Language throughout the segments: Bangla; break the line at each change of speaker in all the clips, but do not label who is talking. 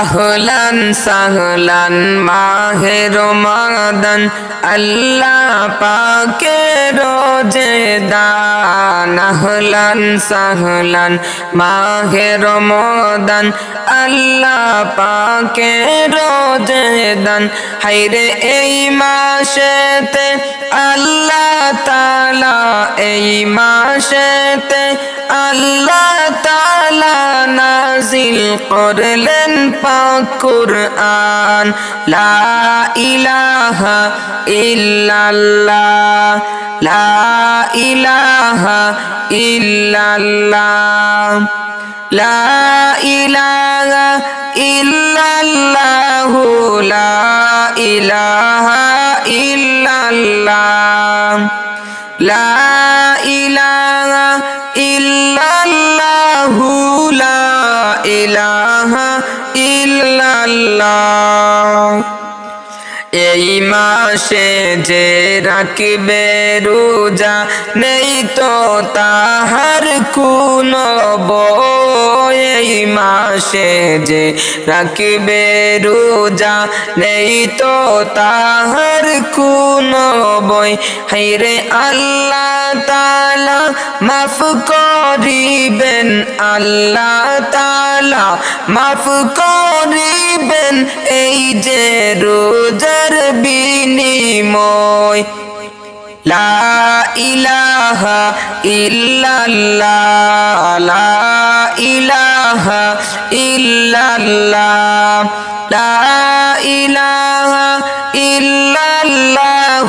আহলান সাহলান মাহের মাদান আল্লাহ পাকে রোজে দান। আহলান, সাহলান মাহের মদান আল্লাহ পাকে রোজে দান। হাইরে এই মাসেতে আল্লাহ তালা এই মাসেতে আল্লাহ তালা নাজিল করলেন পাক কুরআন। লা ইলাহা ইল্লাল্লাহ। লা ইলাহা ইল্লাল্লাহ। লা ইলাহা ইল্লাল্লাহু লা ইলাহা ইল্লাল্লাহ লা ইলাহা ইল্লাল্লাহু লা ইলাহা ইল্লাল্লাহ। এই মাসে যে রাখবে রোজা নেই তো তাহার কোন এই মাসে যে রাখবে রোজা নেই তো তাহার কোন বই হাইরে আল্লাহ তালা মাফ করিবেন, আল্লাহ তালা মাফ করিবেন এই যে রোজার বিনিময়। লা ইলাহা ইল্লাল্লাহ, লা ইলাহা ইল্লাল্লাহ, লা ইলাহা ইল্লাল্লাহু।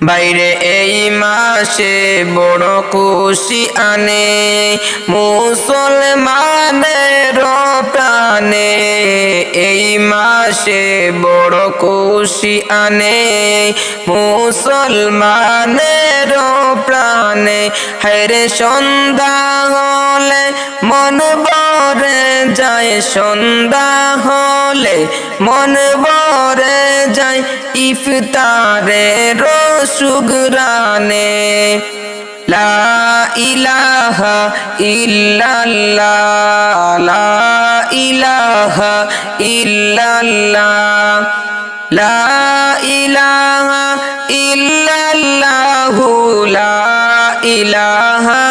বাইরে এই মাসে বড় খুশি আনে, মুসলমানের প্রাণে এই মাসে বড় খুশি আনে, মুসলমানের প্রাণে হেরে সন্ধ্যা হলে মন বরে যায় সন্ধ্যা হলে, মন বরে যায় ইফতারে রসুগরানে লা ইলাহা ইল্লাল্লাহ, লা ইলাহা ইল্লাল্লাহ, লা ইলাহা ইল্লাল্লাহু, লা ইলাহা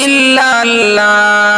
ইল্লাল্লাহ।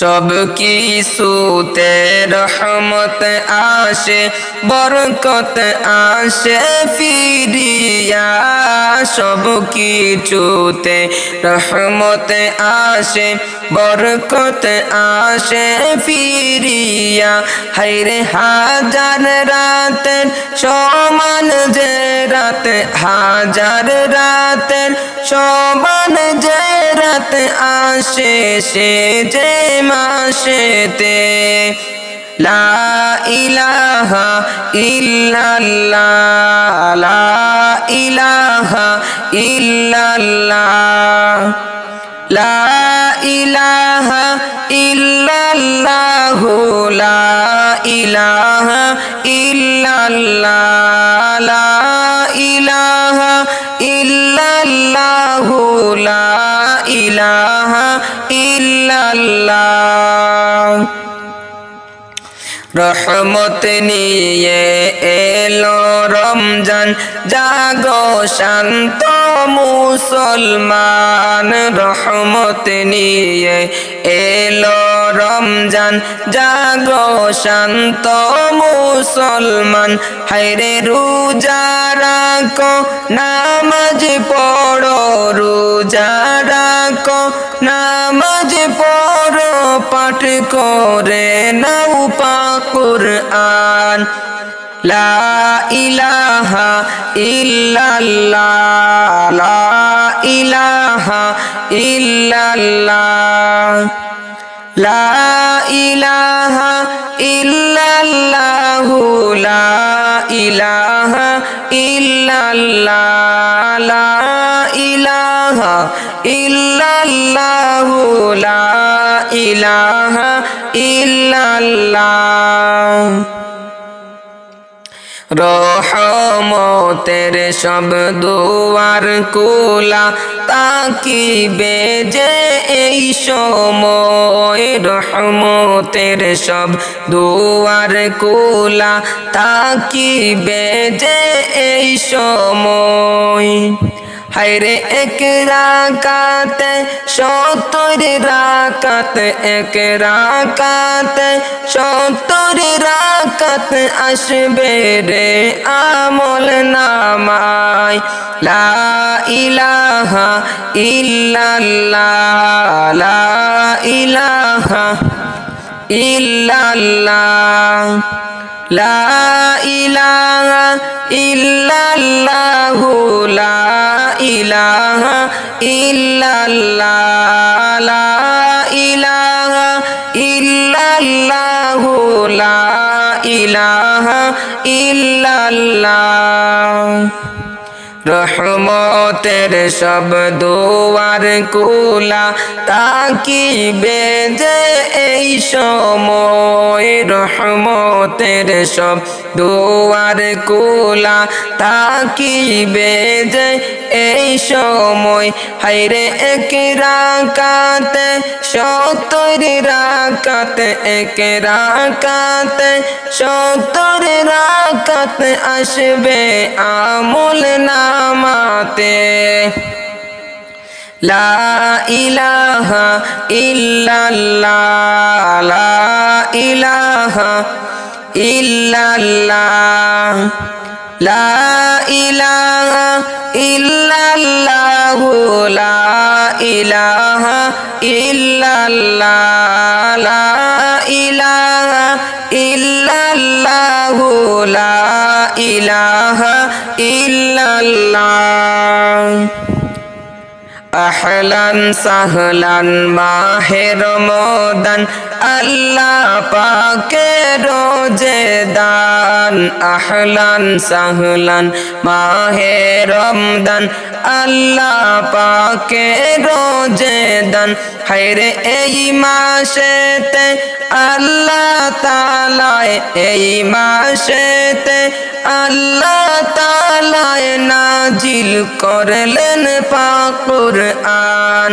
সব কিছুতে রহমত আসে, বরকত আসে, ফিরিয়া সব কিছুতে রহমত আসে, বরকত আসে, ফিরিয়া। হাইরে হাজার রাতের সমান যে রাত, হাজার রাতের সমান যে রাত আসে সে যে মাসেতে, লা ইলাহা ইল্লাল্লাহ, লা ইলাহা ইল্লাল্লাহ, লা ইলাহা ইল্লাল্লাহ, লা ইলাহা ইল্লাল্লাহ, লা ইলাহা ইল্লাল্লাহ রহমত নিয়ে এলো রমজান, জাগো শান্ত মুসলমান। রহমত নিয়ে এলো রমজান, জাগো শান্ত মুসলমান। হাইরে রোজা রাখো, নামাজ পড়ো, রোজা পড়ো পাঠ করে নাও পাকুর আন লা ইলাহা ইল্লাল্লাহ। লা ইলাহা ইল্লাল্লাহ। ইলাহা ইল্লাল্লাহ। রহমতের সব দুয়ার কুলা তাকিবে যে এই সময়। রহমতের সব দুয়ার কুলা তাকিবে যে এই সময়। হায়রে এক রাকাতে, সত্তর রাকাত, এক রাকাত, সত্তর রাকাত আসবে রে আমল নামায়। লা ইলাহা ইল্লাল্লাহ, লা ইলাহা ইল্লাল্লাহ, লা ইলাহা ইল্লাল্লাহু লা ইলাহা ইল্লাল্লাহ, লা ইলাহা ইল্লাল্লাহু লা ইলাহা ইল্লাল্লাহ। রহমতের সব দোয়ার কুলা তাকিবে যে এই সময় রহমতের সব দুয়ার কুলা তাকিবে যে এই সময়। হাইরে এক রাকাতে, সত্তর রাকাতে, এক রাকাতে, সত্তর রাকাত আসবে আমল নামাতে। লা ইলাহা ইল্লাল্লাহ, লা ইলাহা ইল্লাল্লাহ লা ইলাহা ইল্লাল্লাহু লা আহলান সাহলান মাহের মদান আল্লাহ পাকে রোজে দান, আহলান সাহলান, মাহে রমদান। আল্লাহ পাকে রোজে দান, হায়রে এই মাসেতে আল্লাহ তালায়, এই মাসেতে আল্লাহ তালায় নাজিল করলেন পাকুর আন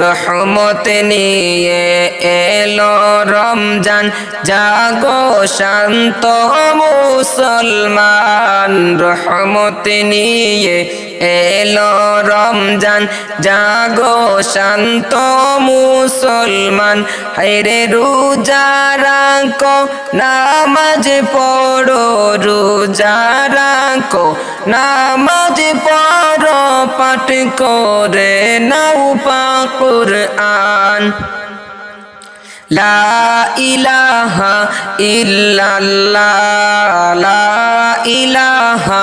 রহমত নিয়ে এলো রমজান। জাগো শান্ত মুসলমান রহমত নিয়ে এলো রমজান, জাগো শান্ত মুসলমান। হাইরে রোজা নামাজ পড়ো, রোজা নামাজ পড়ো, পাঠ করে নাও পাকুর আন লা ইলাহা ইল্লাল্লাহ, লা ইলাহা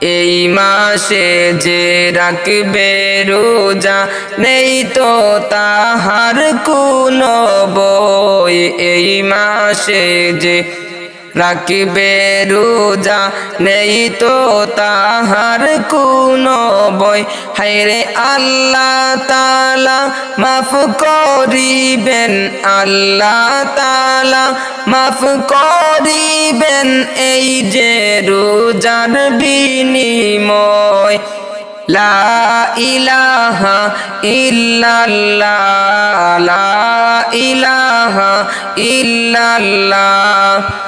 এই মাসে যে রাখবে রোজা নেই তো তাহার কোনো বই। এই মাসে যে রাখবে রোজা নেই তো তাহার কোন বই। হাইরে আল্লাহ তালা মাফ করিবেন, আল্লাহ তালা মাফ করিবেন এই যে রোজার বিনিময়। লা ইলাহা ইল্লাল্লাহ, লা ইলাহা ইল্লাল্লাহ।